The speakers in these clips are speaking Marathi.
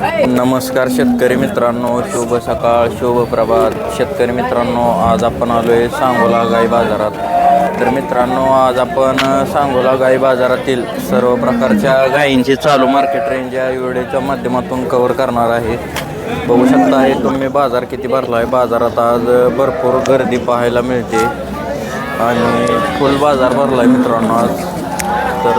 नमस्कार शेतकरी मित्रांनो शुभ सकाळ शुभ प्रभात. शेतकरी मित्रांनो आज आपण आलो आहे सांगोला गाई बाजारात. तर मित्रांनो आज आपण सांगोला गाई बाजारातील सर्व प्रकारच्या गायींची चालू मार्केट रेंज या व्हिडिओच्या माध्यमातून कवर करणार आहे. बघू शकता हे तुम्ही बाजार किती भरला आहे बाजारात आज भरपूर गर्दी पाहायला मिळते. आणि फुल बाजार भरला आहे मित्रांनो आज. तर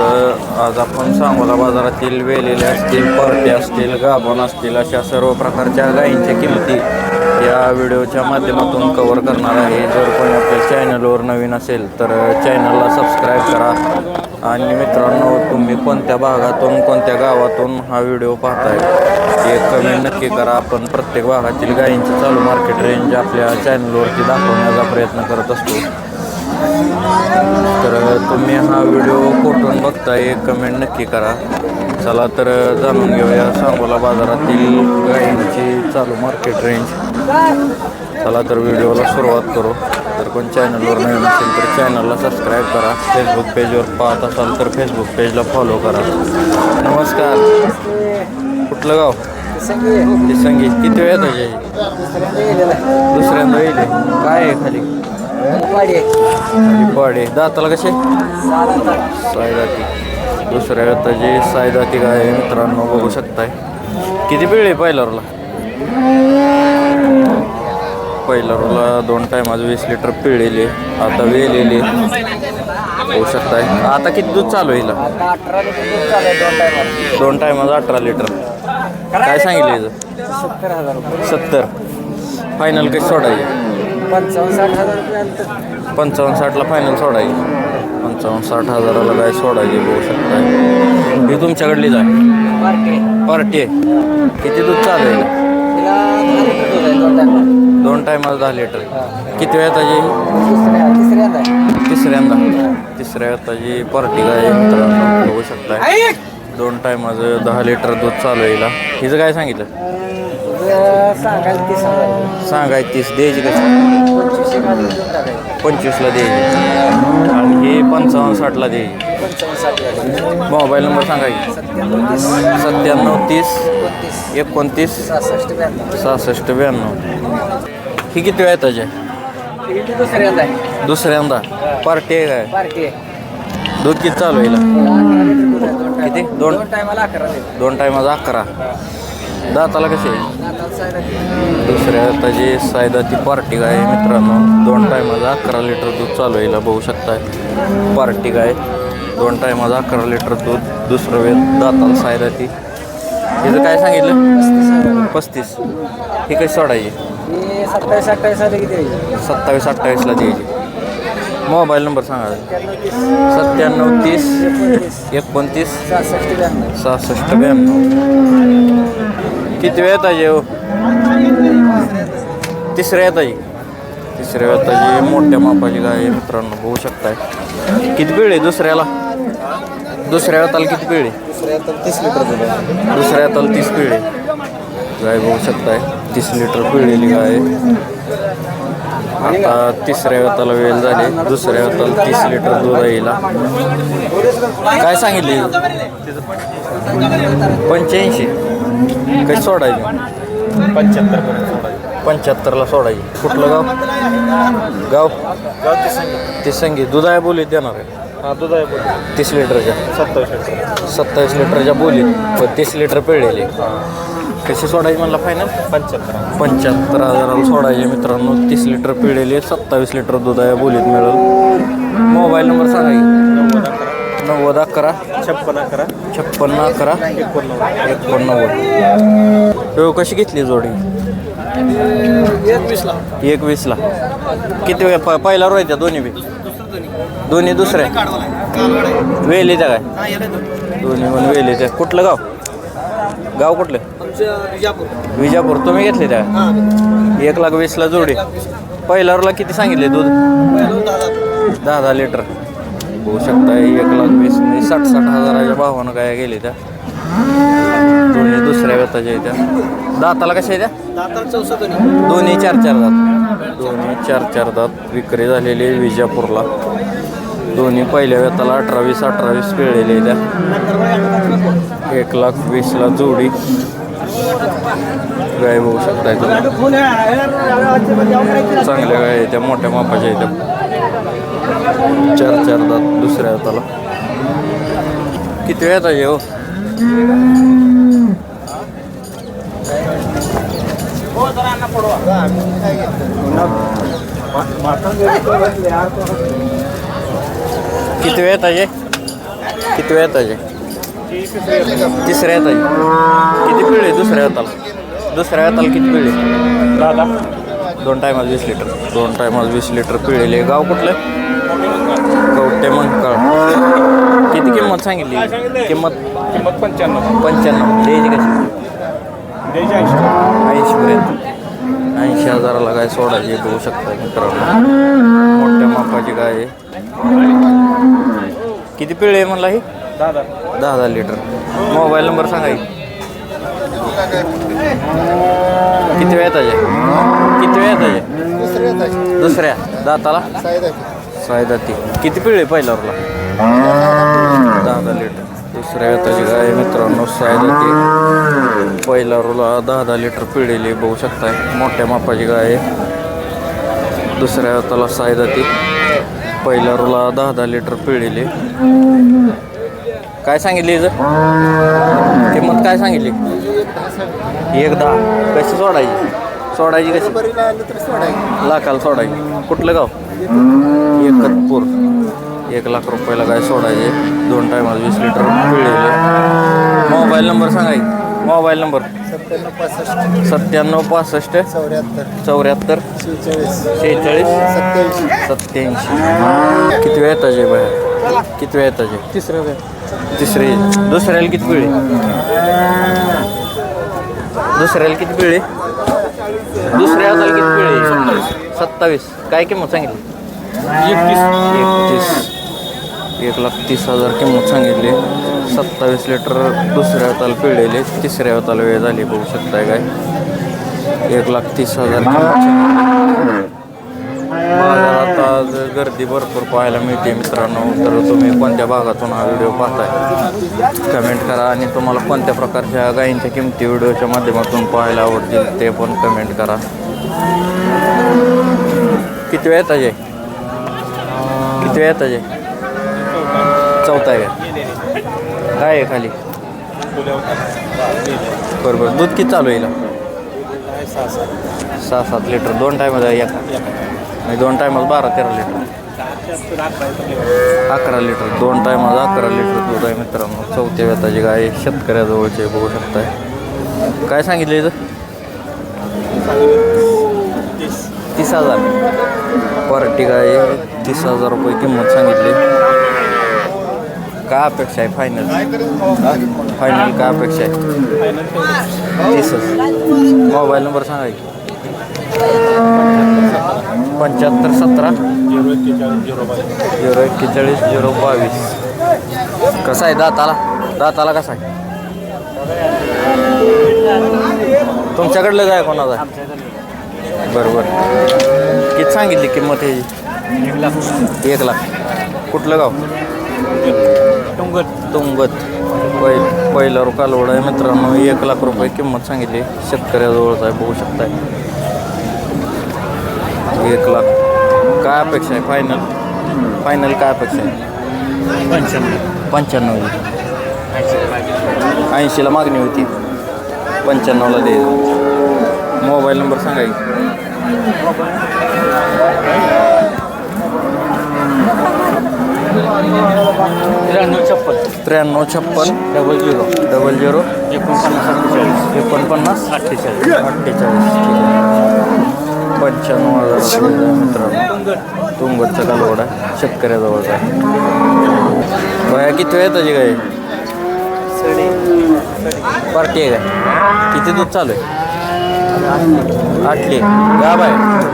आज आपण सांगोला बाजारातील वेलेले असतील परटे असतील गाभण असतील अशा सर्व प्रकारच्या गायींच्या किमती या व्हिडिओच्या माध्यमातून कवर करणार आहे. जर कोणी आपल्या चॅनलवर नवीन असेल तर चॅनलला सबस्क्राईब करा. आणि मित्रांनो तुम्ही कोणत्या भागातून कोणत्या गावातून हा व्हिडिओ पाहताय हे कमेंट नक्की करा. आपण प्रत्येक भागातील गायींची चालू मार्केट रेंज आपल्या चॅनलवरती दाखवण्याचा प्रयत्न करत असतो. तर तुम्ही हा व्हिडिओ कुठून बघताय कमेंट नक्की करा. चला तर जाणून घेऊया सांगोला बाजारातील गायींची चालू मार्केट रेंज चला तर व्हिडिओला सुरुवात करू. तर कोण चॅनलवर नवीन असेल तर चॅनलला सबस्क्राईब करा. फेसबुक पेजवर पाहत असाल तर फेसबुक पेजला फॉलो करा. नमस्कार. कुठलं गाव? ते संगीत किती वेळ त्याचे दुसऱ्यांदा येईल. काय आहे खाली? पाडे. दाताला कसे? सायदाती. दुसऱ्या व्यताची सायदाती काय आहे मित्रांनो बघू शकताय. किती वेळ आहे पहिला रोला दोन टायमाज वीस लिटर पिळेले आता वेलेले बघू शकताय. आता किती दूध चालू येईल दोन टायमाला टायमाज अठरा लिटर काय सांगितलं सत्तर. हजार सत्तर. फायनल कशी सोडायची? पंचावन्न साठ हजार रुपये पंचावन्न साठला फायनल सोडायची. पंचावन्न साठ हजाराला काय सोडायची बघू शकताय ही तुमच्याकडलीच आहे पार्टी. आहे. किती दूध चालू आहे? दोन टायमाला. दहा लिटर. किती वेळ त्याची तिसऱ्या तिसऱ्यांदा तिसऱ्या त्याची पार्टी काय मित्रांनो बघू शकताय. दोन टायमाचं दहा लिटर दूध चालू आहे हिला. हिचं काय सांगितलं? सांगायला तीस हजार सांगाय तीस द्यायची कशी? पंचवीस एक हजार देऊन टाकायचं पंचवीसला द्यायची. आणि हे पंचावन्न साठला द्यायची. पंचावन्न साठ मोबाईल नंबर सांगायची सत्त्याण्णव तीस सत्त्याण्णव तीस बत्तीस एकोणतीस सहासष्ट ब्याण्णव. सहासष्ट ब्याण्णव ही किती वेळ त्याचे ही दुसऱ्यांदा. आहे दुसऱ्यांदा पार्टी आहे काय? पार्टी आहे दूध किती चालू आहे हिला? किती? दोन? दोन टायमाला अकरा दोन टायमाचा अकरा. दाताला कसे आहे. दुसऱ्या त्याची सायदा ती पार्टी गाय मित्रांनो. दोन टायमाचा अकरा लिटर दूध चालू आहे बघू शकताय. पार्टी गाय दोन टायमाचा अकरा लिटर दूध दुसरं वेळ दाताला सायदा ती. हिचं काय सांगितलं? पस्तीस. ही कशी सोडायची? सत्तावीस अठ्ठावीस सत्तावीस अठ्ठावीसला द्यायची. मोबाईल नंबर सांगा. सत्त्याण्णव तीस एकोणतीस सहासष्ट ब्याण्णव. किती वेळ येताची हो. तिसऱ्या येताची तिसऱ्या येताची मोठ्या मापाची गाय आहे मित्रांनो बघू शकताय. किती वेळ आहे दुसऱ्याला? दुसऱ्या येताला किती वेळ दुसऱ्या तीस लिटर आहे दुसऱ्या येताला तीस पिढी गाय बघू शकताय तीस लिटर पिळलेली गाय आता तिसऱ्या वेताला वेळ झाली दुसऱ्या वेताला तीस लिटर दूध आहे काय सांगितले? पंच्याऐंशी. काही सोडायचे? पंच्याहत्तर पर्यंत सोडायचं. पंच्याहत्तरला सोडायची. कुठलं गाव? गाव? गाव तीस संख्या ते संगीत दुधाया बोलीत देणार आहे. हा दूध आहे बोल तीस लिटरच्या. सत्तावीस लिटर. सत्तावीस लिटरच्या बोलीत. पण तीस लिटर पिळलेली. कशी सोडायची म्हणला फायनल पंच्याहत्तर. पंच्याहत्तर हजाराला सोडायचे मित्रांनो. तीस लिटर पिळलेली सत्तावीस लिटर दूध आहे बोलीत मिळेल. मोबाईल नंबर सांगा की. नव्वद अकरा. छप्पन अकरा. छप्पन्न अकरा. एकोणनव्वद. एकोणनव्वद हो कशी घेतली जोडी? एकवीसला. एक वीसला किती वेळ प पहिला रोयच्या दोन्ही बी? दोन्ही दुसऱ्या वेली त्या काय? दोन्ही पण वेली त्या कुठलं गाव? गाव कुठलं? आमच्या विजापूर. विजापूर. तुम्ही घेतले त्या? एक लाख वीसला जोडी. पहिल्या रोला किती सांगितले दूध? दहा दहा लिटर. होऊ शकता. एक लाख वीस म्हणजे साठ साठ हजाराच्या भावानं काय गेले त्या दोन्ही दुसऱ्या व्यताच्या त्या दाताला कशा आहे. त्या दोन्ही चार चार दात. दोन्ही चार चार दात विक्री झालेली विजापूरला. दोन्ही पहिल्या व्यताला अठरा वीस अठरा वीस पिळलेले त्या एक लाख वीसला जोडी. गाय बघू शकताय तुम्ही. चांगल्या गाय त्या मोठ्या मापाच्या त्या. चार चार दात दुसऱ्या हाताला. किती वेळ येतात हो? किती वेळ येतात किती वेळ येतात तिसऱ्या येतात किती पिळे दुसऱ्या हाताला? दुसऱ्या हाताला किती पिळे दादा. दोन टायमात वीस लिटर दोन टायमात वीस लिटर पिळेले गाव कुठलं? कवटे मंकाळ. किती किंमत सांगितली? किंमत? किंमत पंच्याण्णव. पंच्याण्णव. द्यायची कशी? द्यायची ऐंशी ऐंशी पर्यंत. ऐंशी हजाराला गाय सोडायची बघू शकता मित्रांनो. मोठ्या मापाची आहे? किती पिळे आहे म्हणला ही? दादा दहा. दहा लिटर. मोबाईल नंबर सांगा की. किती वेळ येताचे किती वेळ येताचे दुसऱ्या दाताला? सायदाती किती पिळे पहिल्यावरला? दहा दहा लिटर. दुसऱ्या येताची गाय मित्रांनो सायदाती पहिल्यावरला दहा दहा लिटर पिळेली बघू शकताय. मोठ्या मापाची गाय. आहे दुसऱ्या हाताला सायदाती पहिल्या रोला दहा दहा लिटर पिळलेली. काय सांगितली हिचं? किंमत काय सांगितली? एक दहा. कशी सोडायची? सोडायची कशी? लाखाला सोडायची. कुठलं गाव? एकतपूर एक लाख रुपयाला काय सोडायचे. दोन टायमाला वीस लिटर पिळलेले. मोबाईल नंबर सांगायची मोबाईल नंबर सत्त्याण्णव पासष्ट. चौऱ्याहत्तर. शेहेचाळीस. सत्याऐंशी किती वेळ येताचे बाहेर? किती वेळ येताचे तिसरं तिसरी. दुसऱ्याला किती पिळे? दुसऱ्याला किती पिळे? दुसऱ्या किती पिळे? सत्तावीस. काय किंमत सांगितली? एकतीस. एकतीस. एक लाख तीस हजार किंमत सांगितली. सत्तावीस लिटर दुसऱ्या हाताला पिळलेले तिसऱ्या हाताला वेळ झाली बघू शकताय काय? एक लाख तीस हजार बाजारात आज गर्दी भरपूर पाहायला मिळते मित्रांनो तर तुम्ही कोणत्या भागातून हा व्हिडिओ पाहताय? कमेंट करा आणि तुम्हाला कोणत्या प्रकारच्या गायींच्या किमती व्हिडिओच्या माध्यमातून पाहायला आवडतील ते पण कमेंट करा. किती वेळ ताजे किती वेळ त्याचे चौथा आहे का? काय आहे खाली? बरोबर. दूध किती चालू येईल सहा सात लिटर. दोन टायमात आहे एका. दोन टायमात बारा तेरा लिटर. अकरा लिटर. दोन टायमात अकरा लिटर दूध आहे मित्रांनो. चौथ्या वेताची गाय शेतकऱ्याजवळचे बघू शकताय. काय सांगितलं इथं? तीस हजार. पार्टी आहे? तीस हजार रुपये किंमत सांगितली. काय अपेक्षा आहे? फायनल फायनल काय अपेक्षा आहे? तीसच मोबाईल नंबर सांगा की. पंच्याहत्तर सतरा. झिरो एक्केचाळीस झिरो बावीस. झिरो एक्केचाळीस झिरो बावीस कसा आहे दाताला? दाताला कसा आहे? तुमच्याकडलं काय कोणाचा बरोबर. किती सांगितली किंमत ह्याची? एक लाख. एक लाख. कुठलं गाव? टुंगत तुंगत पहिल पहिला कालवड आहे मित्रांनो. एक लाख रुपये किंमत सांगितली. शेतकऱ्याजवळच आहे बघू शकताय. एक लाख. काय अपेक्षा आहे? फायनल फायनल काय अपेक्षा आहे? पंच्याण्णव. पंच्याण्णव. ऐंशीला मागणी होती. पंच्याण्णवला दे. मोबाईल नंबर सांगा. त्र्याण्णव छप्पन. त्र्याण्णव छप्पन. Double zero. Double zero. एकोणपन्नास अठ्ठेचाळीस एकोणपन्नास. अठ्ठेचाळीस. अठ्ठेचाळीस पंच्याण्णव हजार मित्रांनो. तुंगडचा कालवड शेतकऱ्याजवळचा. आहे बाया किती वेळ येताची काय? पार्टी आहे काय किती दूध चालू आहे? आठली. गाब आहे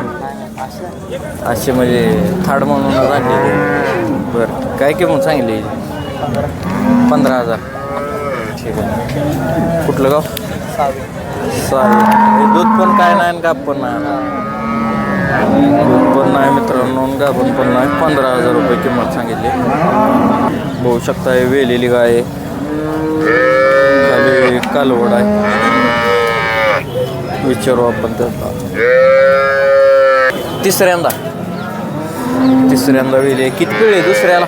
असे म्हणजे थाड म्हणून आणले बरं काय किंमत सांगितली? पंधरा हजार. ठीक आहे. कुठलं गाव? चालेल दूध पण काय नाही आणि पण नाही. दूध पण नाही मित्रांनो गाबून पण नाही. पंधरा हजार रुपये किंमत सांगितली. बघू शकता वेलेली गाय आहे. कालवड आहे. विचारू आपण तिसऱ्यांदा. तिसऱ्यांदा वेली किती पिळे दुसऱ्याला?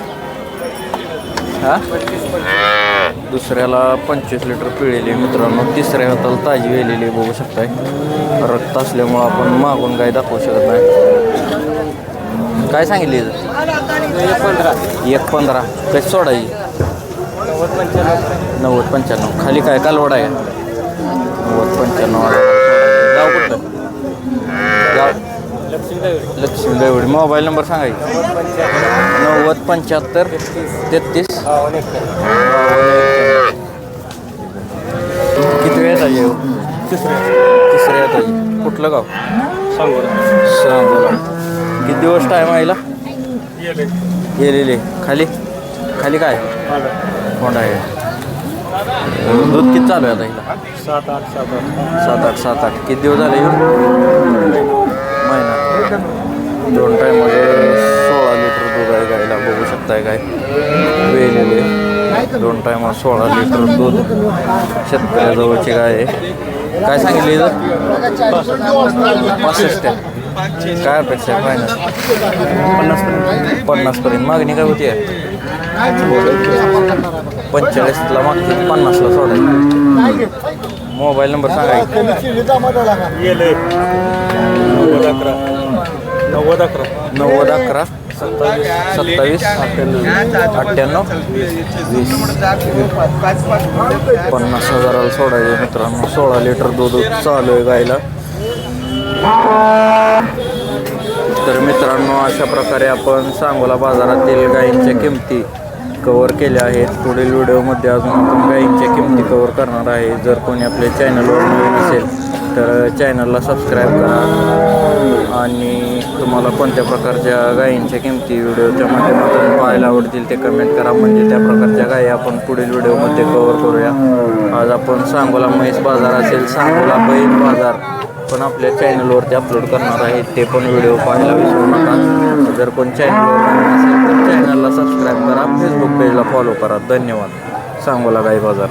हा? दुसऱ्याला पंचवीस लिटर पिळेली मित्रांनो. तिसऱ्या हाताला ताजी वेलेली बघू शकताय. रक्त असल्यामुळं आपण मागून काय दाखवू शकत नाही. काय सांगितली पंधरा एक पंधरा. कशी सोडायची? नव्वद पंच्याण्णव नव्वद पंच्याण्णव. खाली काय कालवड आहे? नव्वद पंच्याण्णव गाव कुठलं गाव लक्ष्मी दगड देवडी मोबाईल नंबर सांगायचा नव्वद पंच्याहत्तर तेहतीस. किती वेळ येतात येऊ? तिसरं तिसऱ्या येतात कुठलं गाव? सांगू सांगोला. किती दिवस टाईम आईला गेलेले. खाली? खाली काय? कोंडा आहे. दूध किती चालू आहे आता सात आठ सात आठ. सात आठ सात आठ. किती दिवस झाले येऊन? महिना. दोन टायमध्ये सोळा लिटर दूध आहे गायला बघू शकताय काय? वेलेले. दोन टायमात सोळा लिटर दूध शेतकऱ्याजवळची गाय आहे. काय सांगितली पासष्ट. काय अपेक्षा आहे? फायनल पन्नास पन्नासपर्यंत मागणी काय होती? आहे पंचेचाळीसला मागते. पन्नासला सोडायची. मोबाईल नंबर सांगायचा गेले नव्वद अकरा. नव्वद अकरा. सत्तावीस अठ्ठ्याण्णव वीस. पन्नास हजाराला सोडायचे मित्रांनो. सोळा लिटर दूध चालू आहे गायला. तर मित्रांनो अशा प्रकारे आपण सांगोला बाजारातील गायींच्या किमती कवर केल्या आहेत. पुढील व्हिडिओमध्ये अजून आपण गायींच्या किमती कवर करणार आहे. जर कोणी आपल्या चॅनलवर नवीन असेल तर चॅनलला सबस्क्राईब करा. आणि तुम्हाला कोणत्या प्रकारच्या गायींच्या किमती व्हिडिओच्या माध्यमातून पाहायला आवडतील ते कमेंट करा. म्हणजे त्या प्रकारच्या गायी आपण पुढील व्हिडिओमध्ये कवर करूया. आज आपण सांगोला म्हैस बाजार असेल. सांगोला बैल बाजार पण आपल्या चॅनलवरती अपलोड करणार आहे. ते पण व्हिडिओ पाहायला विसरू नका. जर कोण चॅनलवर असेल तर चॅनलला सबस्क्राईब करा. फेसबुक पेजला फॉलो करा. धन्यवाद. सांगोला गाई बाजार.